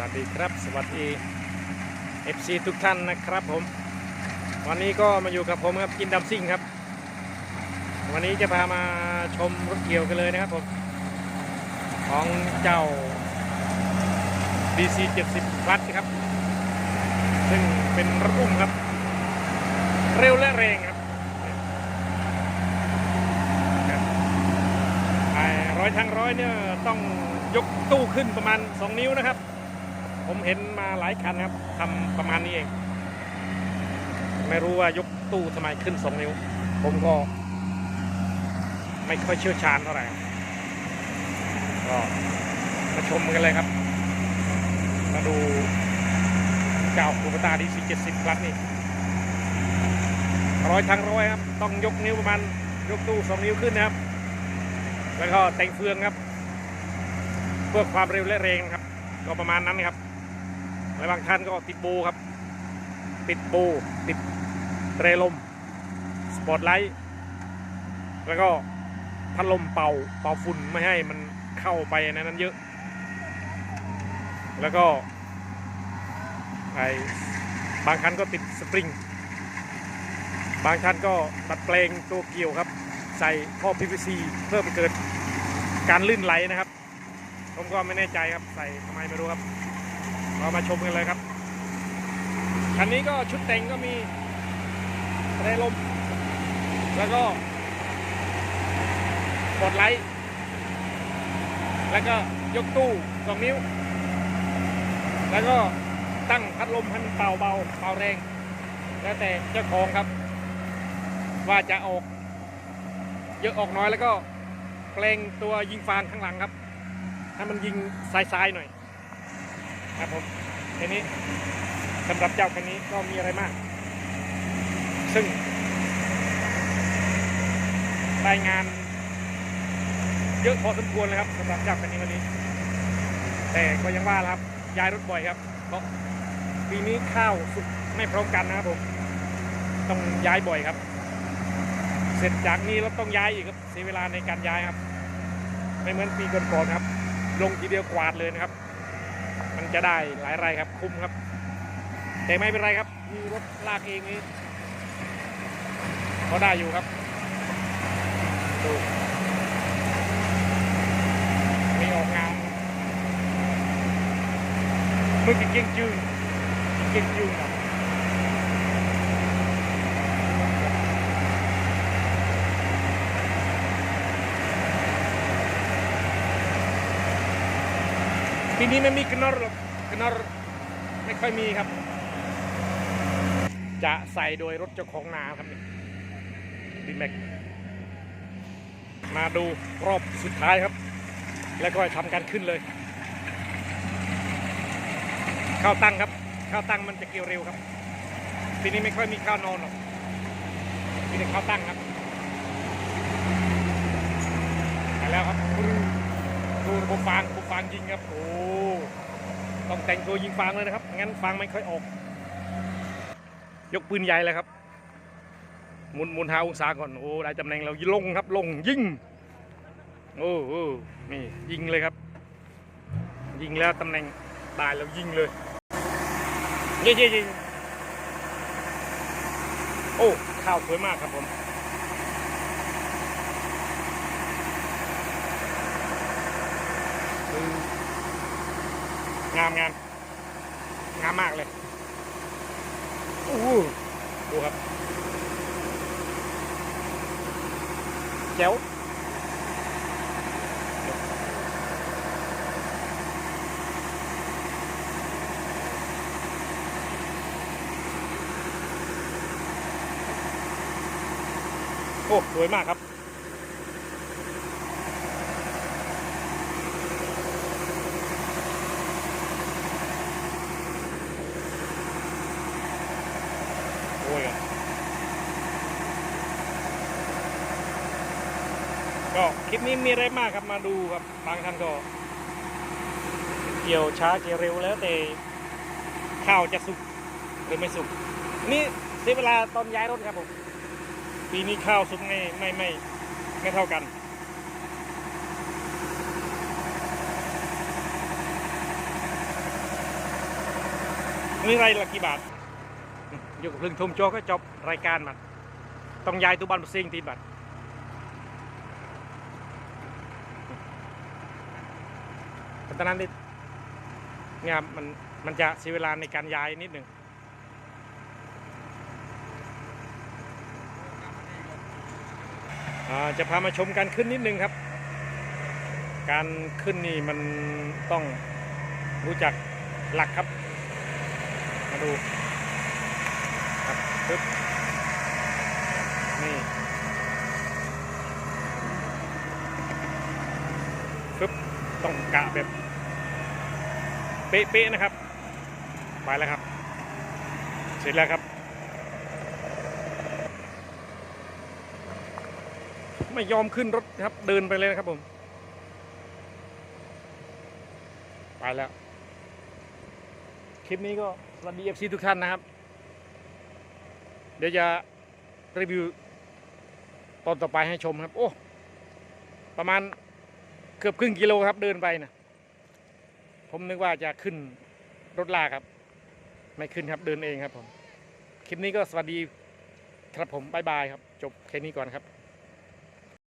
วัสดีครับ สวัสดี FC ทุกท่านนะครับผม วันนี้ก็มาอยู่กับผมครับกินดำซิ่งครับ วันนี้จะพามาชมรถเกี่ยวกันเลยนะครับผม ของเจ้า DC 70 Plus ครับ ซึ่งเป็นรถอุ้มครับ เร็วและแรงครับครับไอ้ร้อยทางร้อยเนี่ยต้องยกตู้ขึ้นประมาณ 2 นิ้วนะครับ ผมเห็นมาหลายคันครับทำประมาณนี้เอง ไม่รู้ว่ายกตู้ทำไมขึ้น2นิ้ว ผมก็ ไม่ค่อยเชี่ยวชาญเท่าไหร่ก็มาชมกันเลยครับ มาดูเจ้าคูปตาดีซีเจ็ดสิบพลัสนี่ร้อยทั้งร้อยครับ ต้องยกนิ้วประมาณยกตู้สองนิ้วขึ้นนะครับ แล้วก็แต่งเฟืองครับ เพื่อความเร็วและแรงครับ ก็ประมาณนั้นครับ และบางท่านก็ติดโบครับ ติดโบติดเรลมสปอตไลท์แล้วก็พัดลมเป่าเป่าฝุ่นไม่ให้มันเข้าไปในนั้นเยอะ แล้วก็ไอ้บางคันก็ติดสปริง บางคันก็ดัดแปลงตัวเกี่ยวครับ ใส่ท่อ PVC เพื่อไปเกิดการลื่นไหลนะครับ ผมก็ไม่แน่ใจครับใส่ทำไมไม่รู้ครับ เรามาชมกันเลยครับ คันนี้ก็ชุดแต่งก็มีเรลม แล้วก็กดไลท์ แล้วก็ยกตู้สองนิ้ว แล้วก็ตั้งพัดลมให้มันเป่าเบาเป่าแรง แล้วแต่เจ้าของครับ ว่าจะออกเยอะออกน้อยแล้วก็แปลงตัวยิงฟางข้างหลังครับ ให้มันยิงซ้ายๆหน่อย ครับผมทีนี้สำหรับเจ้าคันนี้ก็มีอะไรมาก ซึ่ง รายงาน เยอะพอสมควรเลยครับสำหรับเจ้าคันนี้วันนี้ แต่ก็ยังว่าละครับย้ายรถบ่อยครับ เพราะปีนี้ข้าวสุกไม่พร้อมกันนะครับผมต้องย้ายบ่อยครับ เสร็จจากนี้เราต้องย้ายอีกครับเสียเวลาในการย้ายครับ ไม่เหมือนปีก่อนๆครับ ลงทีเดียวกวาดเลยนะครับ มันจะได้หลายไรครับคุ้มครับ แต่ไม่เป็นไรครับ มีรถลากเองนี้ก็ได้อยู่ครับดูมีออกงานมือกิเก่งจืงเก่งจืงครั บทีนี้ไม่มีกนอร์หรอกกนอร์ไม่ค่อยมีครับ จะใส่โดยรถเจ้าของนาครับนี่ดิแม็กมาดูรอบสุดท้ายครับ แล้วก็ทำการขึ้นเลย ข้าวตั้งครับข้าวตั้งมันจะเกี่ยวเร็วครับทีนี้ไม่ค่อยมีข้าวนอนหรอกมีแต่ข้าวตั้งครับไปแล้วครับดู ดูระบฟางระบบฟางยิงครับโอ้ต้องแต่งตัวยิงฟางเลยนะครับงั้นฟางไม่ค่อยออก ยกปืนใหญ่เลยครับหมุนหมุนหาองศาก่อนโอ้ได้ตำแหน่งเราลงครับลงยิงโอ้โหนี่ยิงเลยครับ ยิงแล้วตำแหน่งได้แล้วยิงเลยยิงยิงยิงโอ้ข้าวสวยมากครับผม งามงามงามมากเลยโอ้โหดูครับแจ๋วโอ้ สวยมากครับ โอ้ยครับ ก็คลิปนี้มีอะไรมากครับมาดูครับบางท่านก็เกี่ยวช้าเกี่ยวเร็วแล้วแต่ข้าวจะสุกหรือไม่สุกนี่เสียเวลาตอนย้ายรถครับผมปีนี้ข้าวสุกไม่ไม่ไม่ไม่เท่ากันนี่ไรละกี่บาท อยู่กับพึ่งทุ่มโจก็จบรายการมันต้องย้ายตัวบันมาซิงทีบัตร แต่ตอนนั้นนี่เนี่ยมันมันจะเสียเวลาในการย้ายนิดหนึ่งจะพามาชมการขึ้นนิดนึงครับ การขึ้นนี่มันต้องรู้จักหลักครับ มาดูครับปึ๊บนี่ปึ๊บต้องกะแบบ เป๊ะๆนะครับ ไปแล้วครับ เสร็จแล้วครับ ไม่ยอมขึ้นรถครับ เดินไปเลยนะครับผม ไปแล้ว คลิปนี้ก็สวัสดีเอฟซีทุกท่านนะครับ เดี๋ยวจะรีวิวตอนต่อไปให้ชมครับ โอ้ ประมาณเกือบครึ่งกิโลครับเดินไปนะ ผมนึกว่าจะขึ้นรถลากครับ ไม่ขึ้นครับเดินเองครับผม คลิปนี้ก็สวัสดีครับผมบายบายครับ จบแค่นี้ก่อนครับ